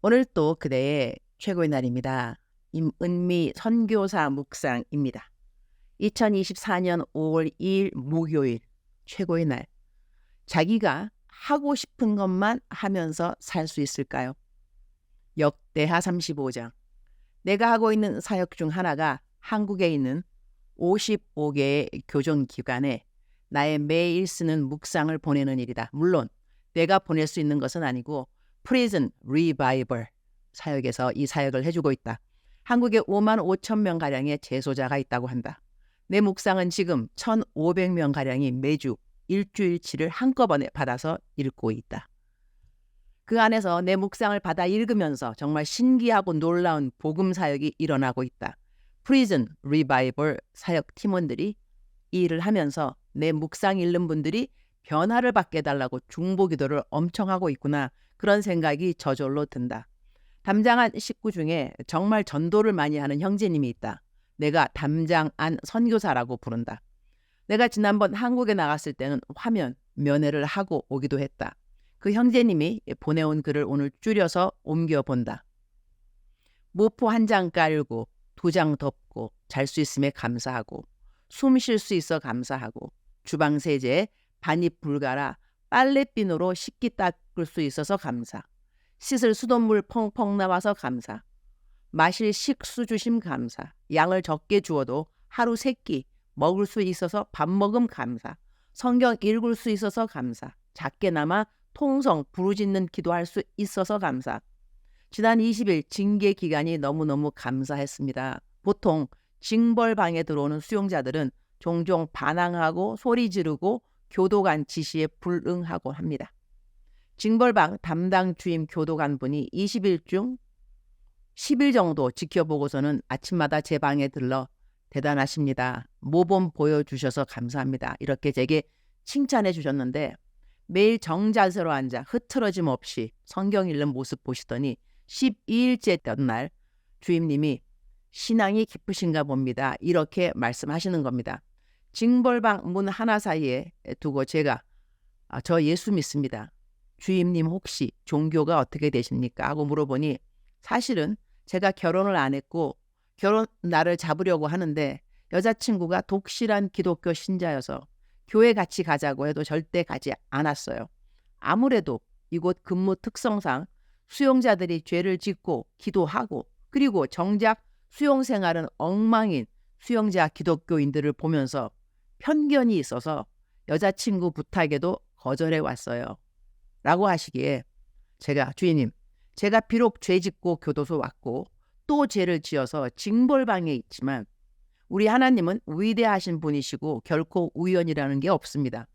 오늘 또 그대의 최고의 날입니다. 임은미 선교사 묵상입니다. 2024년 5월 2일 목요일 최고의 날. 자기가 하고 싶은 것만 하면서 살 수 있을까요? 역대하 35장. 내가 하고 있는 사역 중 하나가 한국에 있는 55개의 교정기관에 나의 매일 쓰는 묵상을 보내는 일이다. 물론 내가 보낼 수 있는 것은 아니고 프리즌 리바이벌 사역에서 이 사역을 해주고 있다. 한국에 5만 5천 명 가량의 재소자가 있다고 한다. 내 묵상은 지금 1,500명 가량이 매주 일주일치를 한꺼번에 받아서 읽고 있다. 그 안에서 내 묵상을 받아 읽으면서 정말 신기하고 놀라운 복음 사역이 일어나고 있다. 프리즌 리바이벌 사역 팀원들이 이 일을 하면서 내 묵상 읽는 분들이 변화를 받게 해달라고 중보 기도를 엄청 하고 있구나 그런 생각이 저절로 든다. 담장한 식구 중에 정말 전도를 많이 하는 형제님이 있다. 내가 담장안 선교사라고 부른다. 내가 지난번 한국에 나갔을 때는 화면, 면회를 하고 오기도 했다. 그 형제님이 보내온 글을 오늘 줄여서 옮겨 본다. 모포 한 장 깔고 두 장 덮고 잘 수 있음에 감사하고 숨 쉴 수 있어 감사하고 주방 세제에 반입 불가라 빨래비누로 식기 닦 을수 있어서 감사. 씻을 수돗물 펑펑 나와서 감사. 마실 식수 주심 감사. 양을 적게 주어도 하루 세 끼 먹을 수 있어서 밥 먹음 감사. 성경 읽을 수 있어서 감사. 작게나마 통성 부르짖는 기도할 수 있어서 감사. 지난 20일 징계 기간이 너무너무 감사했습니다. 보통 징벌방에 들어오는 수용자들은 종종 반항하고 소리 지르고 교도관 지시에 불응하곤 합니다. 징벌방 담당 주임 교도관 분이 20일 중 10일 정도 지켜보고서는 아침마다 제 방에 들러 대단하십니다. 모범 보여주셔서 감사합니다. 이렇게 제게 칭찬해 주셨는데 매일 정자세로 앉아 흐트러짐 없이 성경 읽는 모습 보시더니 12일째 된날 주임님이 신앙이 깊으신가 봅니다. 이렇게 말씀하시는 겁니다. 징벌방 문 하나 사이에 두고 제가 아, 저 예수 믿습니다. 주임님 혹시 종교가 어떻게 되십니까? 하고 물어보니 사실은 제가 결혼을 안 했고 결혼 날을 잡으려고 하는데 여자친구가 독실한 기독교 신자여서 교회 같이 가자고 해도 절대 가지 않았어요. 아무래도 이곳 근무 특성상 수용자들이 죄를 짓고 기도하고 그리고 정작 수용 생활은 엉망인 수용자 기독교인들을 보면서 편견이 있어서 여자친구 부탁에도 거절해 왔어요. 라고 하시기에 제가 주인님, 제가 비록 죄 짓고 교도소 왔고 또 죄를 지어서 징벌방에 있지만 우리 하나님은 위대하신 분이시고 결코 우연이라는 게 없습니다.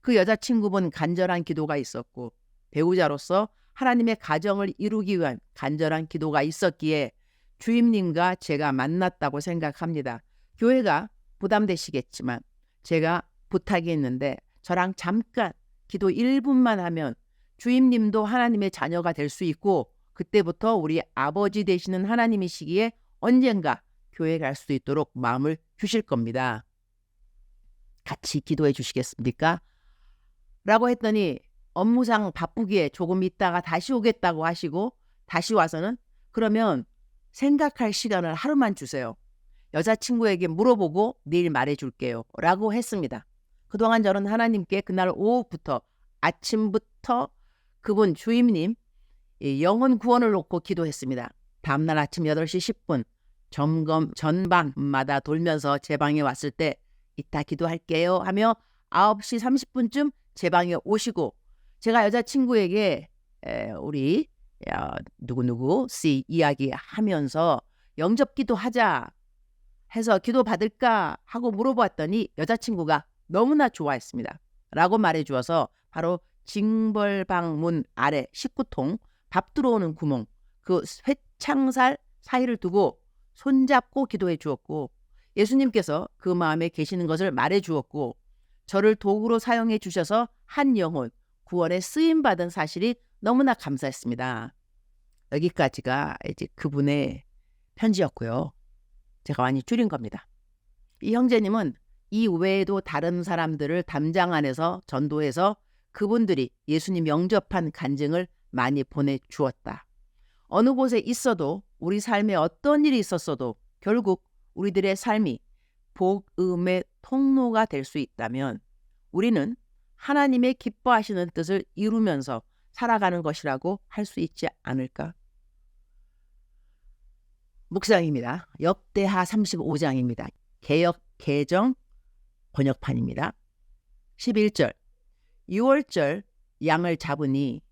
그 여자친구분 간절한 기도가 있었고 배우자로서 하나님의 가정을 이루기 위한 간절한 기도가 있었기에 주임님과 제가 만났다고 생각합니다. 교회가 부담되시겠지만 제가 부탁이 있는데 저랑 잠깐 기도 1분만 하면 주임님도 하나님의 자녀가 될 수 있고 그때부터 우리 아버지 되시는 하나님이시기에 언젠가 교회 갈수 있도록 마음을 주실 겁니다. 같이 기도해 주시겠습니까? 라고 했더니 업무상 바쁘기에 조금 있다가 다시 오겠다고 하시고 다시 와서는 그러면 생각할 시간을 하루만 주세요. 여자친구에게 물어보고 내일 말해줄게요. 라고 했습니다. 그동안 저는 하나님께 그날 오후부터 아침부터 그분 주임님 영혼 구원을 놓고 기도했습니다. 다음날 아침 8시 10분 점검 전방마다 돌면서 제 방에 왔을 때 이따 기도할게요 하며 9시 30분쯤 제 방에 오시고 제가 여자친구에게 우리 누구누구 씨 이야기하면서 영접 기도 하자 해서 기도 받을까 하고 물어봤더니 여자친구가 너무나 좋아했습니다. 라고 말해 주어서 바로 징벌방문 아래 19통 밥 들어오는 구멍 그 회창살 사이를 두고 손잡고 기도해 주었고 예수님께서 그 마음에 계시는 것을 말해 주었고 저를 도구로 사용해 주셔서 한 영혼 구원에 쓰임 받은 사실이 너무나 감사했습니다. 여기까지가 이제 그분의 편지였고요. 제가 많이 줄인 겁니다. 이 형제님은 이 외에도 다른 사람들을 담장 안에서 전도해서 그분들이 예수님 영접한 간증을 많이 보내주었다. 어느 곳에 있어도 우리 삶에 어떤 일이 있었어도 결국 우리들의 삶이 복음의 통로가 될 수 있다면 우리는 하나님의 기뻐하시는 뜻을 이루면서 살아가는 것이라고 할 수 있지 않을까? 묵상입니다. 역대하 35장입니다. 개역 개정 번역판입니다. 11절 6월절 양을 잡으니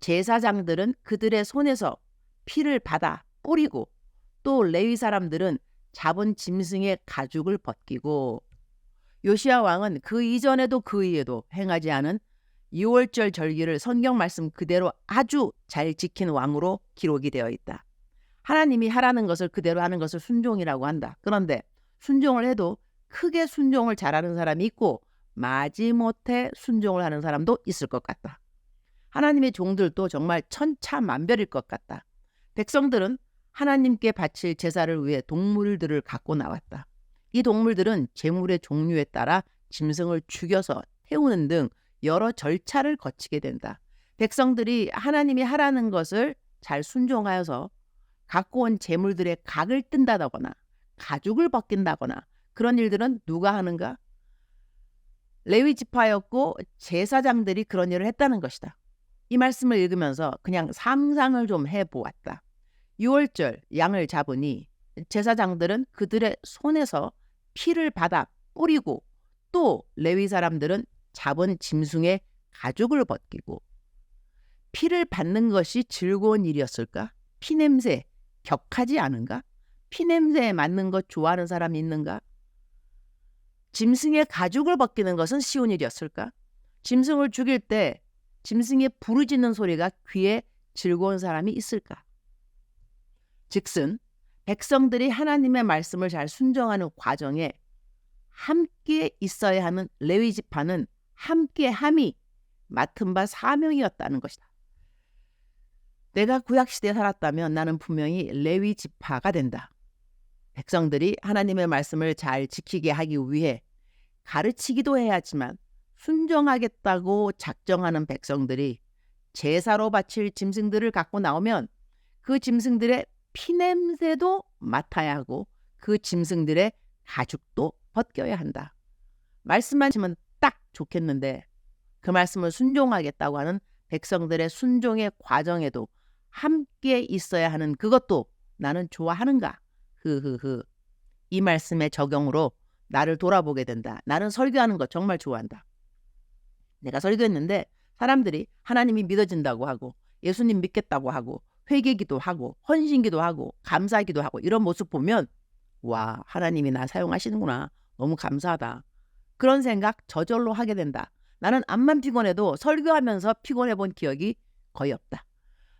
제사장들은 그들의 손에서 피를 받아 뿌리고 또 레위 사람들은 잡은 짐승의 가죽을 벗기고 요시아 왕은 그 이전에도 그 이에도 행하지 않은 6월절 절기를 성경 말씀 그대로 아주 잘 지킨 왕으로 기록이 되어 있다. 하나님이 하라는 것을 그대로 하는 것을 순종이라고 한다. 그런데 순종을 해도 크게 순종을 잘하는 사람이 있고 마지못해 순종을 하는 사람도 있을 것 같다. 하나님의 종들도 정말 천차만별일 것 같다. 백성들은 하나님께 바칠 제사를 위해 동물들을 갖고 나왔다. 이 동물들은 제물의 종류에 따라 짐승을 죽여서 태우는 등 여러 절차를 거치게 된다. 백성들이 하나님이 하라는 것을 잘 순종하여서 갖고 온 제물들의 각을 뜬다거나 가죽을 벗긴다거나 그런 일들은 누가 하는가? 레위 지파였고 제사장들이 그런 일을 했다는 것이다. 이 말씀을 읽으면서 그냥 상상을 좀 해보았다. 6월절 양을 잡으니 제사장들은 그들의 손에서 피를 받아 뿌리고 또 레위 사람들은 잡은 짐승의 가죽을 벗기고 피를 받는 것이 즐거운 일이었을까? 피 냄새 격하지 않은가? 피 냄새에 맞는 것 좋아하는 사람이 있는가? 짐승의 가죽을 벗기는 것은 쉬운 일이었을까? 짐승을 죽일 때 짐승의 부르짖는 소리가 귀에 즐거운 사람이 있을까? 즉슨 백성들이 하나님의 말씀을 잘 순종하는 과정에 함께 있어야 하는 레위 지파는 함께함이 맡은 바 사명이었다는 것이다. 내가 구약 시대에 살았다면 나는 분명히 레위 지파가 된다. 백성들이 하나님의 말씀을 잘 지키게 하기 위해 가르치기도 해야지만 순종하겠다고 작정하는 백성들이 제사로 바칠 짐승들을 갖고 나오면 그 짐승들의 피냄새도 맡아야 하고 그 짐승들의 가죽도 벗겨야 한다. 말씀만 지면 딱 좋겠는데 그 말씀을 순종하겠다고 하는 백성들의 순종의 과정에도 함께 있어야 하는 그것도 나는 좋아하는가? 흐흐흐. 이 말씀의 적용으로 나를 돌아보게 된다. 나는 설교하는 거 정말 좋아한다. 내가 설교했는데 사람들이 하나님이 믿어진다고 하고 예수님 믿겠다고 하고 회개기도 하고 헌신기도 하고 감사기도 하고 이런 모습 보면 와 하나님이 나 사용하시는구나 너무 감사하다 그런 생각 저절로 하게 된다 나는 암만 피곤해도 설교하면서 피곤해 본 기억이 거의 없다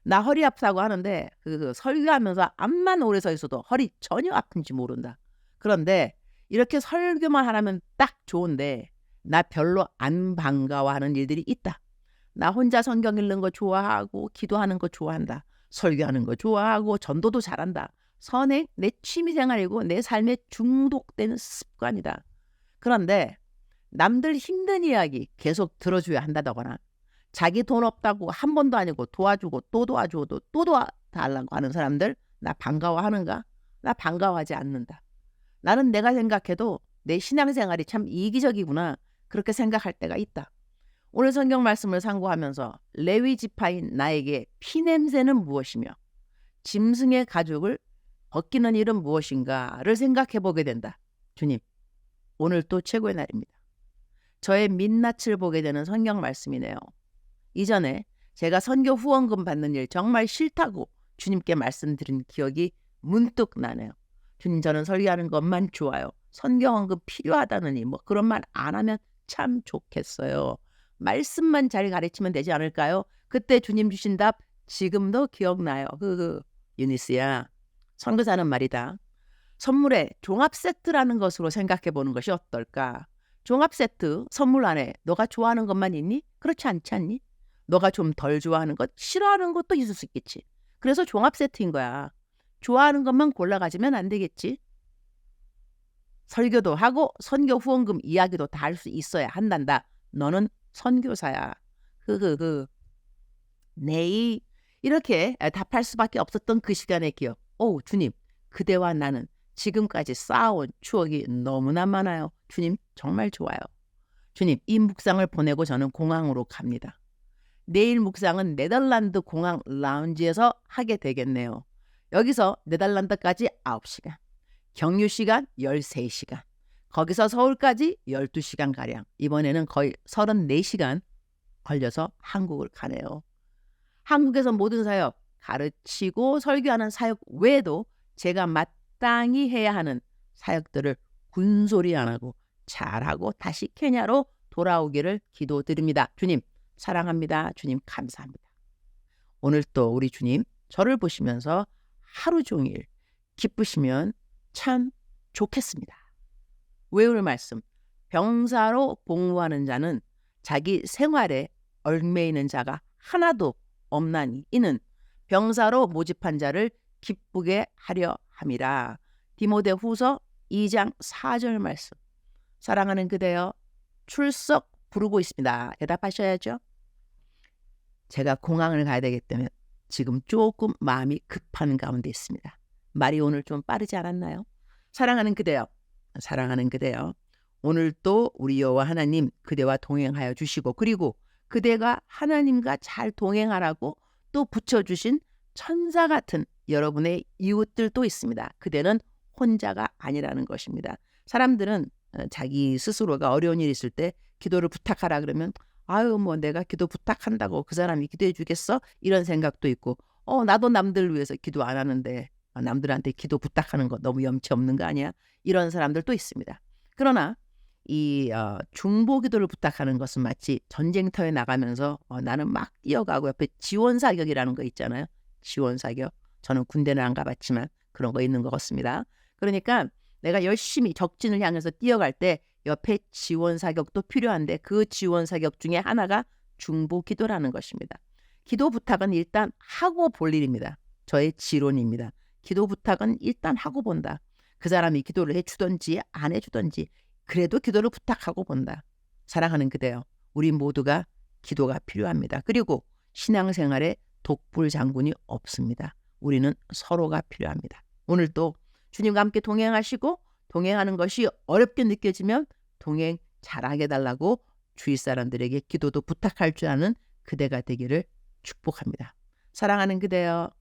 나 허리 아프다고 하는데 그, 그 설교하면서 암만 오래 서 있어도 허리 전혀 아픈지 모른다 그런데 이렇게 설교만 하라면 딱 좋은데 나 별로 안 반가워하는 일들이 있다 나 혼자 성경 읽는 거 좋아하고 기도하는 거 좋아한다 설교하는 거 좋아하고 전도도 잘한다. 선행 내 취미 생활이고 내 삶에 중독되는 습관이다. 그런데 남들 힘든 이야기 계속 들어줘야 한다거나 자기 돈 없다고 한 번도 아니고 도와주고 또 도와주고 또 도와달라고 하는 사람들 나 반가워하는가? 나 반가워하지 않는다. 나는 내가 생각해도 내 신앙생활이 참 이기적이구나 그렇게 생각할 때가 있다. 오늘 성경 말씀을 상고하면서 레위 지파인 나에게 피냄새는 무엇이며 짐승의 가죽을 벗기는 일은 무엇인가를 생각해 보게 된다. 주님, 오늘 또 최고의 날입니다. 저의 민낯을 보게 되는 성경 말씀이네요. 이전에 제가 선교 후원금 받는 일 정말 싫다고 주님께 말씀드린 기억이 문득 나네요. 주님 저는 설교하는 것만 좋아요. 선교원금 필요하다느니 뭐 그런 말 안 하면 참 좋겠어요. 말씀만 잘 가르치면 되지 않을까요? 그때 주님 주신 답 지금도 기억나요. 흐흐. 유니스야. 선교사는 말이다. 선물에 종합 세트라는 것으로 생각해 보는 것이 어떨까? 종합 세트 선물 안에 너가 좋아하는 것만 있니? 그렇지 않지 않니? 너가 좀 덜 좋아하는 것, 싫어하는 것도 있을 수 있겠지. 그래서 종합 세트인 거야. 좋아하는 것만 골라 가지면 안 되겠지. 설교도 하고 선교 후원금 이야기도 다 할 수 있어야 한단다. 너는 선교사야. 흐흐흐. 내이 이렇게 답할 수밖에 없었던 그 시간의 기억. 오, 주님, 그대와 나는 지금까지 쌓아온 추억이 너무나 많아요. 주님, 정말 좋아요. 주님, 이 묵상을 보내고 저는 공항으로 갑니다. 내일 묵상은 네덜란드 공항 라운지에서 하게 되겠네요. 여기서 네덜란드까지 9시간, 경유 시간 13시간, 거기서 서울까지 12시간 가량. 이번에는 거의 34시간 걸려서 한국을 가네요. 한국에서 모든 사역 가르치고 설교하는 사역 외에도 제가 마땅히 해야 하는 사역들을 군소리 안 하고 잘하고 다시 케냐로 돌아오기를 기도드립니다. 주님 사랑합니다. 주님 감사합니다. 오늘 또 우리 주님 저를 보시면서 하루 종일 기쁘시면 참 좋겠습니다. 외울 말씀 병사로 복무하는 자는 자기 생활에 얽매이는 자가 하나도 없나니 이는 병사로 모집한 자를 기쁘게 하려 함이라. 디모데 후서 2장 4절 말씀. 사랑하는 그대여 출석 부르고 있습니다. 대답하셔야죠. 제가 공항을 가야 되기 때문에 지금 조금 마음이 급한 가운데 있습니다. 말이 오늘 좀 빠르지 않았나요? 사랑하는 그대여, 사랑하는 그대여. 오늘 또 우리 여호와 하나님 그대와 동행하여 주시고 그리고 그대가 하나님과 잘 동행하라고 또 붙여주신 천사 같은 여러분의 이웃들도 있습니다. 그대는 혼자가 아니라는 것입니다. 사람들은 어, 자기 스스로가 어려운 일이 있을 때 기도를 부탁하라 그러면 아유 뭐 내가 기도 부탁한다고 그 사람이 기도해 주겠어 이런 생각도 있고 어 나도 남들 위해서 기도 안 하는데 아, 남들한테 기도 부탁하는 거 너무 염치 없는 거 아니야 이런 사람들도 있습니다. 그러나 이 어, 중보 기도를 부탁하는 것은 마치 전쟁터에 나가면서 어, 나는 막 뛰어가고 옆에 지원 사격이라는 거 있잖아요. 지원 사격. 저는 군대는 안 가봤지만 그런 거 있는 것 같습니다. 그러니까 내가 열심히 적진을 향해서 뛰어갈 때 옆에 지원 사격도 필요한데 그 지원 사격 중에 하나가 중보 기도라는 것입니다. 기도 부탁은 일단 하고 볼 일입니다. 저의 지론입니다. 기도 부탁은 일단 하고 본다. 그 사람이 기도를 해주던지 안 해주던지 그래도 기도를 부탁하고 본다. 사랑하는 그대여, 우리 모두가 기도가 필요합니다. 그리고 신앙생활에 독불 장군이 없습니다. 우리는 서로가 필요합니다. 오늘도 주님과 함께 동행하시고 동행하는 것이 어렵게 느껴지면 동행 잘하게 달라고 주위 사람들에게 기도도 부탁할 줄 아는 그대가 되기를 축복합니다. 사랑하는 그대여,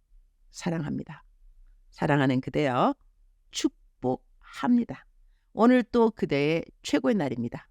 사랑합니다. 사랑하는 그대여, 축복합니다. 오늘 또 그대의 최고의 날입니다.